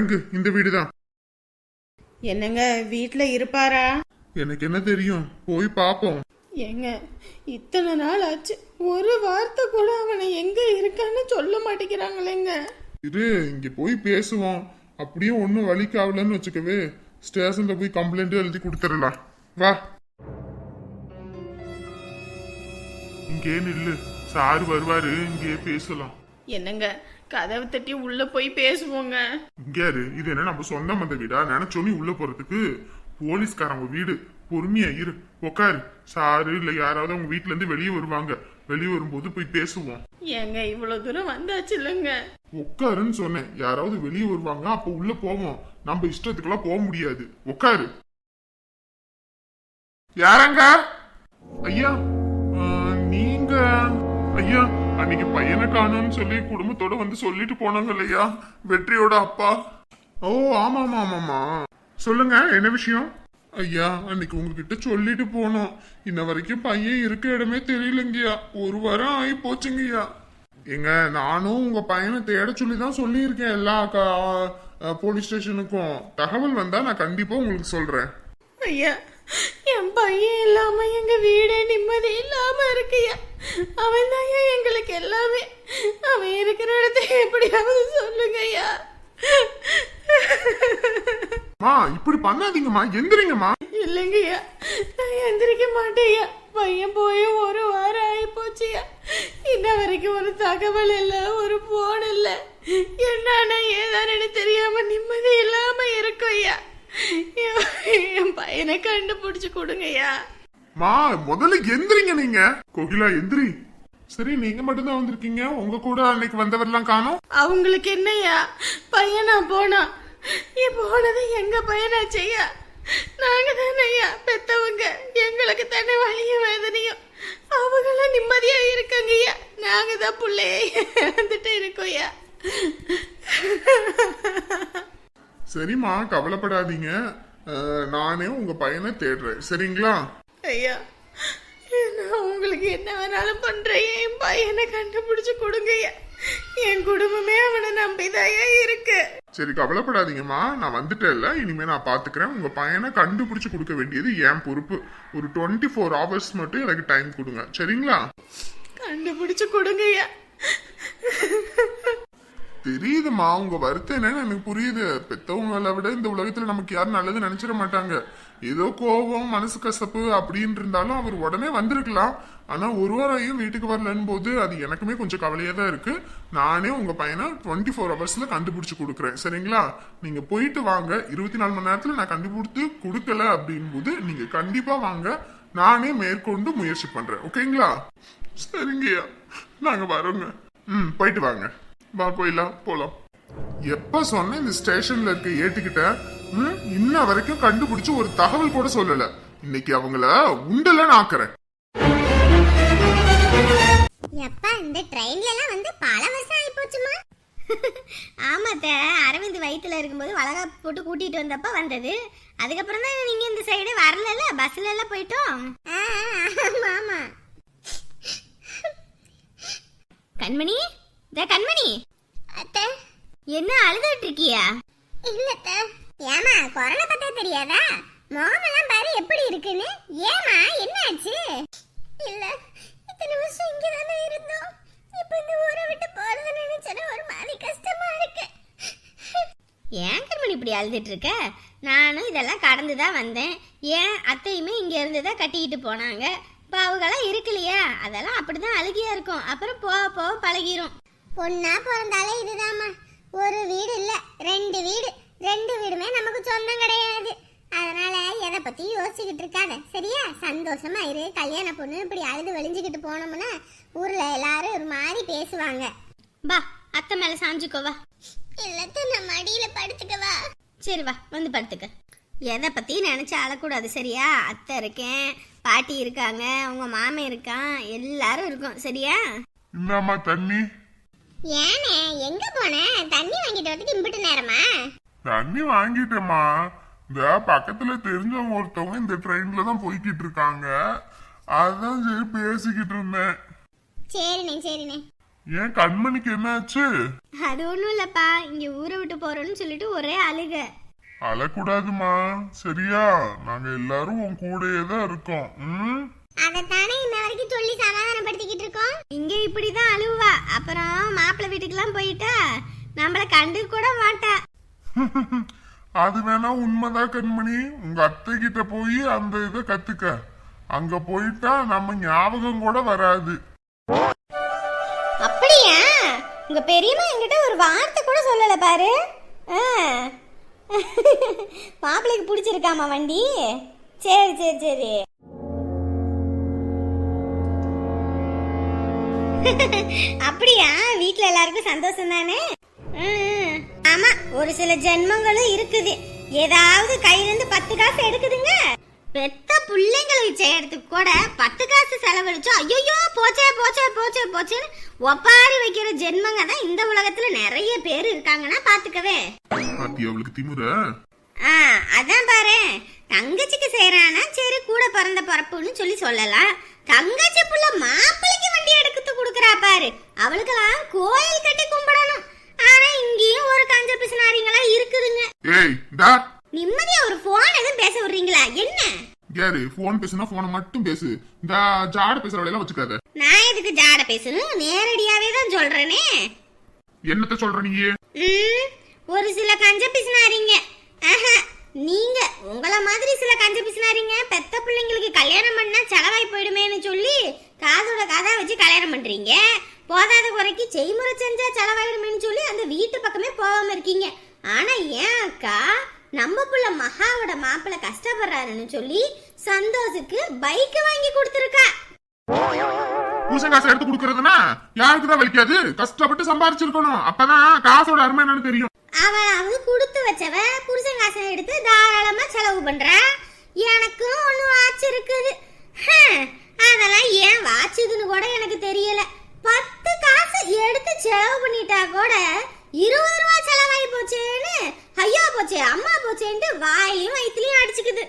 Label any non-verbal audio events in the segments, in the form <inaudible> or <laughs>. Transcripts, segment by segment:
இறங்கு இந்த வீடுதான். என்னங்க வீட்ல இருப்பாரா? எனக்கு என்ன தெரியும்? போய் பாப்போம். ஏங்க இத்தனை நாள் ஆச்சு. ஒரு வார்த்தை கூட அவனை எங்க இருக்கான்னு சொல்ல மாட்டேங்கிறாங்களேங்க. இரு இங்க போய் பேசுவோம். அப்படியே ஒன்றும் வலிக்காவலன்னு வச்சுக்கவே ஸ்டேஷன்ல போய் கம்ப்ளைண்ட் எழுதி கொடுத்துடலாம். வா. இங்கே நில்லு. சார் வருவாரு இங்கே பேசலாம். என்னங்க கதவை தட்டி உள்ள போய் பேசுவோங்க. இங்க யாரு இது என்ன நம்ம சொந்த மந்த வீடா? நினைச்சோனி உள்ள போறதுக்கு. போலீஸ்காரங்க வீடு. பொறுமையா இரு. உக்காரு. சாரு இல்ல யாராவது அவங்க வீட்ல இருந்து வெளியே வருவாங்க. வெளியே வரும்போது போய் பேசுவோம். ஏங்க இவ்வளவு தூரம் வந்தாச்சு இல்லைங்க. உட்காருன்னு சொன்னேன். யாராவது வெளியே வருவாங்க அப்ப உள்ள போவோம். நம்ம இஷ்டத்துக்கெல்லாம் போக முடியாது. உட்காரு யாரங்க? ஐயா. ஆ, நீங்க? ஐயா. அன்னைக்கு பையனை காணும்னு சொல்லி குடும்பத்தோட வந்து சொல்லிட்டு போனாங்க இல்லையா? வெற்றியோட அப்பா. ஓ ஆமா ஆமா ஆமாமா சொல்லுங்க என்ன விஷயம்? ஐயா அன்னைக்கு உங்ககிட்ட சொல்லிட்டு போனோம். இன்ன வரைக்கும் பையன் இருக்க இடமே தெரியலங்கய்யா. ஒரு வாரம் ஆகி போச்சுங்கய்யா. எங்க நானும் உங்க பையனை தேட சொல்லி தான் சொல்லியிருக்கேன் எல்லா போலீஸ் ஸ்டேஷனுக்கும். தகவல் வந்தா நான் கண்டிப்பா உங்களுக்கு சொல்றேன். ஐயா என் பையன் இல்லாம எங்க வீடே நிம்மதி இல்லாம இருக்குயா? அவன் தான் எங்களுக்கு எல்லாமே. அவன் இருக்கிற இடத்த எப்படியாவது சொல்லுங்க ஐயா மா இப்படி பண்ணாதீங்கம்மா எந்திரிங்கம்மா. இல்லைங்கய்யா நான் எந்திரிக்க மாட்டேயா பையன் போய் ஒரு வாரம் ஆகி போச்சுயா இன்ன வரைக்கும் ஒரு தகவல் இல்ல ஒரு போன் இல்ல. என்னன்னா ஏதானு தெரியாம நிம்மதி இல்லாம இருக்கோய்யா? என் பையனை கண்டுபிடிச்சு கொடுங்கய்யா. மா முதல்ல எந்திரிங்க நீங்க. கோகிலா எந்திரி. சரி நீங்க மட்டும்தான் வந்திருக்கீங்க. உங்க கூட அன்னைக்கு வந்தவரெல்லாம் காணோம். அவங்களுக்கு என்னய்யா? பையனா போனா? நீ போனது எங்க பையனாச்சையா நாங்க தானே ஐயா பெத்தவங்க. எங்களுக்கு தானே வலியும் வேதனையும். அவங்களும் நிம்மதியா இருக்காங்கய்யா. நாங்க தான் பிள்ளைய வந்துட்டு இருக்கோம்யா சரிம்மா கவலைப்படாதீங்க. நானே உங்க பையனை தேடுறேன். சரிங்களா? ஐயா நான் உங்களுக்கு என்ன வேணாலும் பண்றேன். என் பையனை கண்டுபிடிச்சு கொடுங்கய்யா என் குடும்பமே அவனை நம்பிதாயா இருக்கு. சரி கவலைப்படாதீங்கம்மா. நான் வந்துட்டேன்ல. இனிமே நான் பாத்துக்கிறேன். உங்க பையனை கண்டுபிடிச்சு கொடுக்க வேண்டியது என் பொறுப்பு. ஒரு டுவெண்ட்டி ஃபோர் ஹவர்ஸ் மட்டும் எனக்கு டைம் கொடுங்க. சரிங்களா? கண்டுபிடிச்சு கொடுங்கய்யா தெரியுதுமா உங்க வருத்தம் என்னன்னு எனக்கு புரியுது. பெத்தவங்களை விட இந்த உலகத்துல நமக்கு யாரும் நல்லது நினைச்சிட மாட்டாங்க. ஏதோ கோபம் மனசு கசப்பு அப்படின்னு இருந்தாலும் அவர் உடனே வந்திருக்கலாம். ஆனா ஒரு வாரம் வீட்டுக்கு வரலன்னு போது அது எனக்குமே கொஞ்சம் கவலையா தான் இருக்கு. நானே உங்க பையனை டுவெண்ட்டி ஃபோர் ஹவர்ஸ்ல கண்டுபிடிச்சு கொடுக்குறேன். சரிங்களா? நீங்க போயிட்டு வாங்க. இருபத்தி நாலு மணி நேரத்துல நான் கண்டுபிடித்து கொடுக்கல அப்படின் போது நீங்க கண்டிப்பா வாங்க. நானே மேற்கொண்டு முயற்சி பண்றேன். ஓகேங்களா? சரிங்கய்யா. நாங்க வரோங்க. ம் போயிட்டு வாங்க. வா கோயிலா போலாம். எப்ப சொன்ன இந்த ஸ்டேஷன்ல இருக்க ஏட்டுக்கிட்ட? ம், இன்ன வரைக்கும் கண்டுபிடிச்சு ஒரு தகவல் கூட சொல்லல. இன்னைக்கு அவங்கள உண்டலன்னு ஆக்குறேன். எப்பா இந்த ட்ரெயின்ல எல்லாம் வந்து பல வருஷம் ஆகி போச்சுமா ஆமாத்த அரவிந்த் வயித்துல இருக்கும்போது வளகா போட்டு கூட்டிட்டு வந்தப்ப வந்தது. அதுக்கப்புறம் தான் நீங்க இந்த சைடு வரல பஸ்ல எல்லாம் போயிட்டோம். ஆமா ஆமா. கண்மணி? இந்த கண்மணி. அத்தை. என்ன அழுதுட்டு இருக்கியா? இல்லத்த ஏமா கொரோனா பத்தா தெரியாதா? முகமெல்லாம் பாரு எப்படி இருக்குன்னு. ஏமா என்னாச்சு? இல்ல இத்தனை வருஷம் இங்க தானே இருந்தோம். இப்ப இந்த ஊரை விட்டு போறது நினைச்சா ஒரு மாதிரி கஷ்டமா இருக்கு. ஏன் கண்மணி இப்படி அழுதுட்டு இருக்க? நானும் இதெல்லாம் கடந்து தான் வந்தேன். ஏன் அத்தையுமே இங்க இருந்து தான் கட்டிக்கிட்டு போனாங்க? இப்போ அவங்களாம் இருக்கலையா? அதெல்லாம் அப்படிதான் அழுகியா இருக்கும். அப்புறம் போக போக பழகிரும். பொண்ணா பிறந்தாலே இதுதாம்மா. ஒரு வீடு இல்ல ரெண்டு வீடு. ரெண்டு வீடுமே நமக்கு சொந்தம் கிடையாது. அதனால எதை பத்தி யோசிச்சுக்கிட்டு இருக்காத. சரியா? சந்தோஷமா இரு. கல்யாண பொண்ணு இப்படி அழுது வலிஞ்சுக்கிட்டு போனோம்னா ஊர்ல எல்லாரும் ஒரு மாதிரி பேசுவாங்க. பா அத்தை மேல சாஞ்சுக்கோ வா. இல்லத்த நான் மடியில படுத்துக்கவா சரி வா வந்து படுத்துக்க. எதை பத்தி நினைச்சு அழக்கூடாது சரியா? அத்தை இருக்கேன் பாட்டி இருக்காங்க உங்க மாமன் இருக்கான் எல்லாரும் இருக்கோம் சரியா? இந்தாம்மா தண்ணி. ஏனே எங்க போன? தண்ணி வாங்கிட்டு வரதுக்கு இம்பிட்டு நேரமா? தண்ணி வாங்கிட்டேம்மா. இந்த பக்கத்துல தெரிஞ்சவங்க ஒருத்தவங்க இந்த ட்ரெயின்ல தான் போய்கிட்டு இருக்காங்க. அதான் சரி பேசிக்கிட்டு இருந்தேன். சரிண்ணே சரிண்ணே. ஏன் கண்மணிக்கு என்னாச்சு? அது ஒன்றும் இல்லைப்பா. இங்கே ஊரை விட்டு போகிறோன்னு சொல்லிட்டு ஒரே அழுக. அழக்கூடாதுமா சரியா? நாங்க எல்லாரும் உன் கூடயே தான் இருக்கோம். ம்? அதைத்தானே இன்ன வரைக்கும் சொல்லி சமாதானப்படுத்திக்கிட்டு இருக்கோம். இங்கே இப்படி தான் அழுவா. அப்புறம் மாப்பிள்ளை வீட்டுக்கெல்லாம் போயிட்டா? நம்மளை கண்டு கூட மாட்டா. <laughs> அது வேணா உண்மைதான் கண்மணி. உங்க அத்தை கிட்ட போய் அந்த இதை கத்துக்க. அங்க போயிட்டா நம்ம ஞாபகம் கூட வராது. அப்படியா? உங்க பெரியம்மா என்கிட்ட ஒரு வார்த்தை கூட சொல்லல பாரு. <laughs> மாப்பிள்ளைக்கு பிடிச்சிருக்காமா வண்டி? சரி சரி சரி. <laughs> அப்படியா? வீட்ல எல்லாருக்கும் சந்தோஷம் தானே ஆமா ஒரு சில ஜென்மங்களும் இருக்குது. ஏதாவது கையில இருந்து பத்து காசு எடுக்குதுங்க. பெத்த பிள்ளைங்களுக்கு செய்யறதுக்கு கூட பத்து காசு செலவழிச்சோம் ஐயோ போச்சே போச்சே போச்சே போச்சேன்னு ஒப்பாரி வைக்கிற ஜென்மங்க தான் இந்த உலகத்துல நிறைய பேர் இருக்காங்கன்னா பாத்துக்கவே பாத்தி அவளுக்கு திமுற? ஆ அதான் பாரு. தங்கச்சிக்கு செய்யறானா சரி கூட பிறந்த பிறப்புன்னு சொல்லி சொல்லலாம். தங்கச்சி புள்ள கொடுக்குறா பாரு. அவளுக்கெல்லாம் கோயில் கட்டி கும்பிடணும். ஆனா இங்கேயும் ஒரு கஞ்ச பிசினாரிங்களா இருக்குதுங்க. ஏய் டா. நிம்மதியா ஒரு போன் எதுவும் பேச விடுறீங்களா? என்ன? யாரு போன் பேசுனா போனை மட்டும் பேசு. இந்த ஜாட பேசுற வேலையெல்லாம் வச்சுக்காத. நான் எதுக்கு ஜாட பேசணும்? நேரடியாவே தான் சொல்றேனே. என்னத்த சொல்ற நீ? ஒரு சில கஞ்ச பிசினாரிங்க. ஆஹா, நீங்க உங்கள மாதிரி சில கஞ்ச பிசினாரிங்க. பெத்த பிள்ளைங்களுக்கு கல்யாணம் பண்ணா செலவாய் போயிடுமேன்னு சொல்லி காதோட காதா வச்சு கல்யாணம் பண்றீங்க. போதாத குறைக்கு செய்முறை செஞ்சா செலவாயிடுமேன்னு சொல்லி அந்த வீட்டு பக்கமே போகாம இருக்கீங்க. ஆனா ஏன் அக்கா? நம்ம புள்ள மகாவோட மாப்பிள்ளை கஷ்டப்படுறாருன்னு சொல்லி சந்தோஷுக்கு பைக் வாங்கி கொடுத்துருக்கா. புருஷன் காசு எடுத்து கொடுக்கறதுனா யாருக்குதான் வலிக்காது? கஷ்டப்பட்டு சம்பாரிச்சிருக்கணும். அப்பதான் காசோட அருமை என்னன்னு தெரியும். அவளாவது கொடுத்து வச்சவ புருஷன் காசை எடுத்து தாராளமா செலவு பண்றா. எனக்கும் ஒண்ணு வாட்ச் இருக்குது. அதெல்லாம் ஏன் வாட்சுதுன்னு கூட எனக்கு தெரியல. பத்து காசு எடுத்து செலவு பண்ணிட்டா கூட இருபது ரூபா செலவாயி போச்சேன்னு ஐயா போச்சே அம்மா போச்சேன்ட்டு வாயிலையும் வயிற்றுலையும் அடிச்சுக்குது.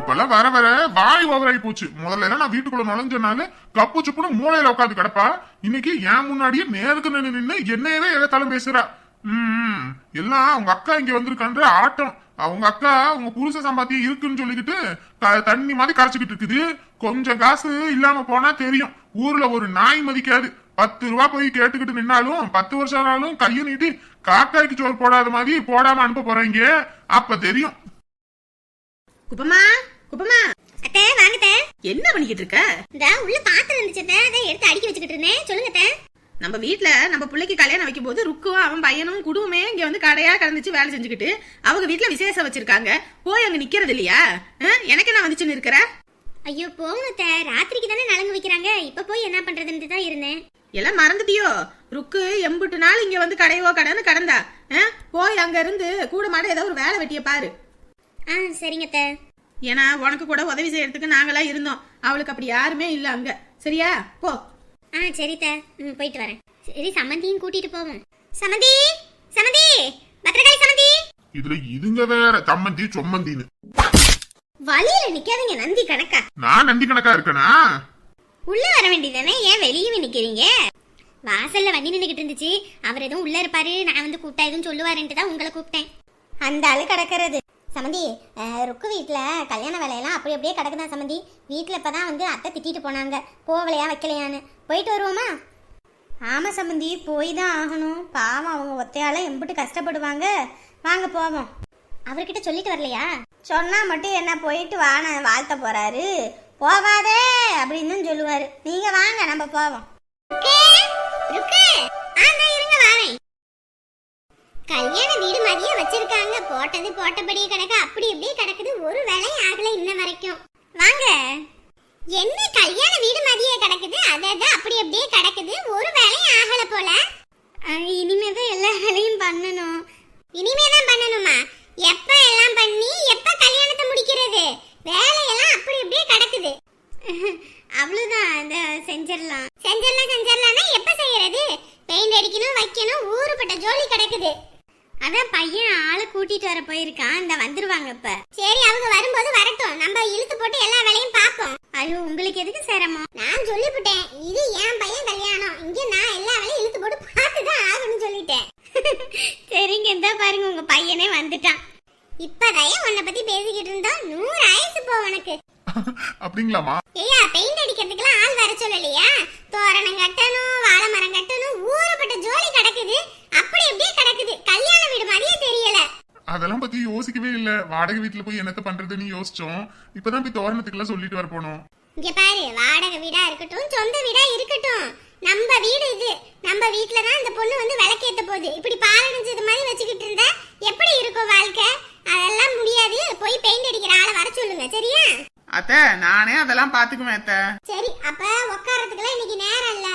இப்பெல்லாம் வர வர வாய் ஓவராகி போச்சு. முதல்ல எல்லாம் நான் வீட்டுக்குள்ள நுழைஞ்சனால கப்பு சுப்புன்னு மூளையில உட்காந்து கிடப்பா. இன்னைக்கு என் முன்னாடியே நேருக்கு நின்று நின்று என்னையவே எதாத்தாலும் பேசுறா. ம் எல்லாம் அவங்க அக்கா இங்க வந்திருக்கான்ற ஆட்டம். அவங்க அக்கா அவங்க புருஷ சம்பாத்தியம் இருக்குன்னு சொல்லிக்கிட்டு தண்ணி மாதிரி கரைச்சிக்கிட்டு இருக்குது. கொஞ்சம் காசு இல்லாம போனா தெரியும். ஊர்ல ஒரு நாய் மதிக்காது. பத்து ரூபா போய் கேட்டுக்கிட்டு நின்னாலும் பத்து வருஷம் ஆனாலும் கையை நீட்டி காக்காய்க்கு சோறு போடாத மாதிரி போடாம அனுப்ப போறீங்க. அப்ப தெரியும். குப்பமா குப்பமா. அத்தை வாங்கத்தே என்ன பண்ணிக்கிட்டு இருக்க? இந்த உள்ள பாத்திரம் இருந்துச்சு அதை எடுத்து அடுக்கி வச்சுக்கிட்டு இருந்தேன். சொல்லுங்க அத்தை. நம்ம வீட்ல நம்ம பிள்ளைக்கு கல்யாணம் வைக்கும் போது ருக்கும் அவன் பையனும் குடும்பமே இங்க வந்து கடையா கடந்துச்சு வேலை செஞ்சுக்கிட்டு. அவங்க வீட்ல விசேஷம் வச்சிருக்காங்க. போய் அங்க நிக்கிறது இல்லையா? எனக்கு என்ன வந்துச்சுன்னு இருக்கிற? ஐயோ போங்க. ராத்திரிக்கு தானே நலங்கு வைக்கிறாங்க. இப்ப போய் என்ன பண்றதுன்னு தான் இருந்தேன். எல்லாம் மறந்துட்டியோ? ருக்கு எம்புட்டு நாள் இங்க வந்து கடையவோ கடைன்னு கடந்தா? போய் அங்க இருந்து கூட மாட ஏதோ ஒரு வேலை வெட்டிய பாரு. ஆ சரிங்க அத்தை. ஏன்னா உனக்கு கூட உதவி செய்யறதுக்கு நாங்களாம் இருந்தோம். அவளுக்கு அப்படி யாருமே இல்ல அங்க. சரியா? போ. ஆ சரி அத்தை. ம் போயிட்டு வரேன். சரி சம்மந்தியும் கூட்டிட்டு போவோம். சம்மந்தி சம்மந்தி பத்திரகாளி சம்மந்தி இதுல இதுங்க வேற சம்மந்தி சொம்மந்தின்னு. வழியில நிக்காதீங்க நந்தி கணக்கா. நான் நந்தி கணக்கா இருக்கனா? உள்ள வர வேண்டியதானே ஏன் வெளியே நிக்கிறீங்க? வாசல்ல வண்டி நின்றுகிட்டு இருந்துச்சு. அவர் எதுவும் உள்ள இருப்பாரு. நான் வந்து கூப்பிட்டா எதுவும் சொல்லுவாருன்ட்டு தான் உங்களை கூப்பிட்டேன். அந்த ஆளு கிடக்கிறது. சமந்தி ருக்கு வீட்டில் கல்யாண வேலையெல்லாம் அப்படி அப்படியே கிடக்குதான் சமந்தி. வீட்டில் இப்போ தான் வந்து அத்தை திட்டிட்டு போனாங்க. போகலையா வைக்கலையான்னு. போயிட்டு வருவோமா? ஆமாம் சமந்தி போய் தான் ஆகணும். பாவம் அவங்க ஒத்தையால் எம்பிட்டு கஷ்டப்படுவாங்க. வாங்க போவோம். அவர்கிட்ட சொல்லிட்டு வரலையா? சொன்னால் மட்டும் என்ன போயிட்டு வான வாழ்த்த போகிறாரு போவாதே அப்படின்னு சொல்லுவார். நீங்கள் வாங்க நம்ம போவோம். ருக்கு. ஆ நான் இருங்க வரேன். கல்யாண வீடு மாதிரியே வச்சிருக்காங்க. போட்டது போட்டபடியே கிடக்கு. அப்படி இப்படியே கிடக்குது. ஒரு வேலையும் ஆகல இன்ன வரைக்கும். வாங்க. என்ன கல்யாண வீடு மாதிரியே கிடக்குது? அதான் அப்படி அப்படியே கிடக்குது. ஒரு வேலையும் ஆகல போல. இனிமே தான் எல்லா வேலையும் பண்ணணும். இனிமே தான் பண்ணணுமா? எப்ப எல்லாம் பண்ணி எப்ப கல்யாணத்தை முடிக்கிறது? வேலையெல்லாம் அப்படி அப்படியே கிடக்குது. அவ்வளவுதான். இந்த செஞ்சிடலாம். செஞ்சிடலாம் செஞ்சிடலாம்னா எப்ப செய்யறது? பெயிண்ட் அடிக்கணும் வைக்கணும் ஊருப்பட்ட ஜோலி கிடக்குது. அதான் பையன் ஆளை கூட்டிட்டு வர போயிருக்கான். இந்த வந்துருவாங்க இப்ப. சரி அவங்க வரும்போது வரட்டும். நம்ம இழுத்து போட்டு எல்லா வேலையும் பார்ப்போம். ஐயோ உங்களுக்கு எதுக்கு சிரமம்? நான் சொல்லிவிட்டேன் இது என் பையன் கல்யாணம். இங்க நான் எல்லா வேலையும் இழுத்து போட்டு பார்த்து தான் ஆகணும்னு சொல்லிட்டேன். <laughs> சரிங்க இந்த பாருங்க உங்க பையனே வந்துட்டான். இப்பதான் உன்னை பத்தி பேசிக்கிட்டு இருந்தோம் நூறு ஆயுசு போ உனக்கு. அப்படிங்களாமா ஐயா பெயிண்ட் அடிக்கிறதுக்குலாம் ஆள் வர சொல்லலையா? தோரணம் கட்டணும் வாழை மரம் கட்டணும் ஊறப்பட்ட ஜோலி கிடக்குது அப்படி அப்படியே கிடக்குது கல்யாண வீடு மாதிரியே தெரியல அதெல்லாம் பத்தி யோசிக்கவே இல்ல. வாடகை வீட்டுல போய் என்னத்த பண்றதுன்னு யோசிச்சோம். இப்பதான் போய் தோரணத்துக்குலாம் சொல்லிட்டு வர போனோம். இங்க பாரு வாடகை வீடா இருக்கட்டும் சொந்த வீடா இருக்கட்டும். நம்ம வீடு இது. நம்ம வீட்ல தான் இந்த பொண்ணு வந்து விளக்கேத்த போகுது. இப்படி பாலடைஞ்சது மாதிரி வச்சுக்கிட்டு இருந்தா எப்படி இருக்கும் வாழ்க்கை? அதெல்லாம் முடியாது. போய் பெயிண்ட் அடிக்கிற ஆளை வர சொல்லுங்க சரியா? அத்தை நானே அதெல்லாம் பாத்துக்குவேன் அத்தை. சரி அப்ப உட்காரத்துக்குலாம் இன்னைக்கு நேரம் இல்ல.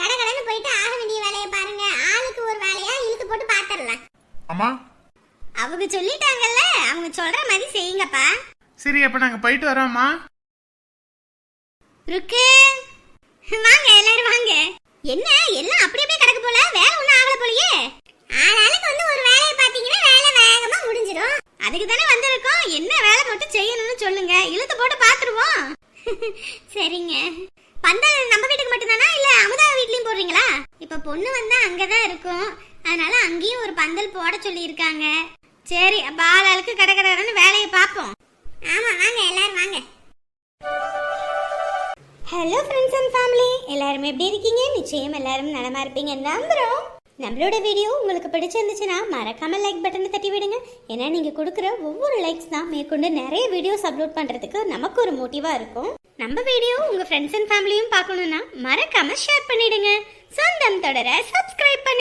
கடை கடைன்னு போயிட்டு ஆக வேண்டிய வேலையை பாருங்க. ஆளுக்கு ஒரு வேலையா இழுத்து போட்டு பாத்துரலாம் அம்மா அவங்க சொல்லிட்டாங்கல்ல அவங்க சொல்ற மாதிரி செய்யுங்கப்பா. சரி அப்ப நாங்க போயிட்டு வரோம்மா. ருக்கு. வாங்க எல்லாரும் வாங்க. என்ன எல்லாம் அப்படி அப்படியே கிடக்கு போல? வேலை ஒண்ணும் ஆகல போலயே. ஆளாளுக்கு வந்து ஒரு வேலையை பாத்தீங்கன்னா வேலை வேகமா முடிஞ்சிடும் அதுக்கு தானே வந்திருக்கோம். என்ன வேலை மட்டும் செய்யணும்னு சொல்லுங்க. இழுத்து போட்டு பாத்துருவோம் <laughs> சரிங்க. பந்தல் நம்ம வீட்டுக்கு மட்டும்தானா? இல்ல அமுதா வீட்லயும் போடுறீங்களா? இப்ப பொண்ணு வந்தா அங்கதான் இருக்கும். அதனால அங்கேயும் ஒரு பந்தல் போட சொல்லி இருக்காங்க சரி அப்ப ஆளாளுக்கு கடை கடைன்னு வேலையை பார்ப்போம். ஆமா வாங்க எல்லாரும் வாங்க. ஹலோ ஃப்ரெண்ட்ஸ் அண்ட் ஃபேமிலி எல்லாரும் எப்படி இருக்கீங்க? நிச்சயம் எல்லாரும் நலமா இருப்பீங்க நம்புறோம். நம்மளோட வீடியோ உங்களுக்கு பிடிச்சிருந்துச்சுன்னா மறக்காம லைக் பட்டனை தட்டி விடுங்க. ஏன்னா நீங்க கொடுக்குற ஒவ்வொரு லைக்ஸ் தான் மேற்கொண்டு நிறைய வீடியோஸ் அப்லோட் பண்றதுக்கு நமக்கு ஒரு மோட்டிவாக இருக்கும். நம்ம வீடியோ உங்க ஃப்ரெண்ட்ஸ் அண்ட் ஃபேமிலியும் பார்க்கணுன்னா மறக்காம ஷேர் பண்ணிடுங்க. சொந்தம் தொடர சப்ஸ்கிரைப் பண்ணி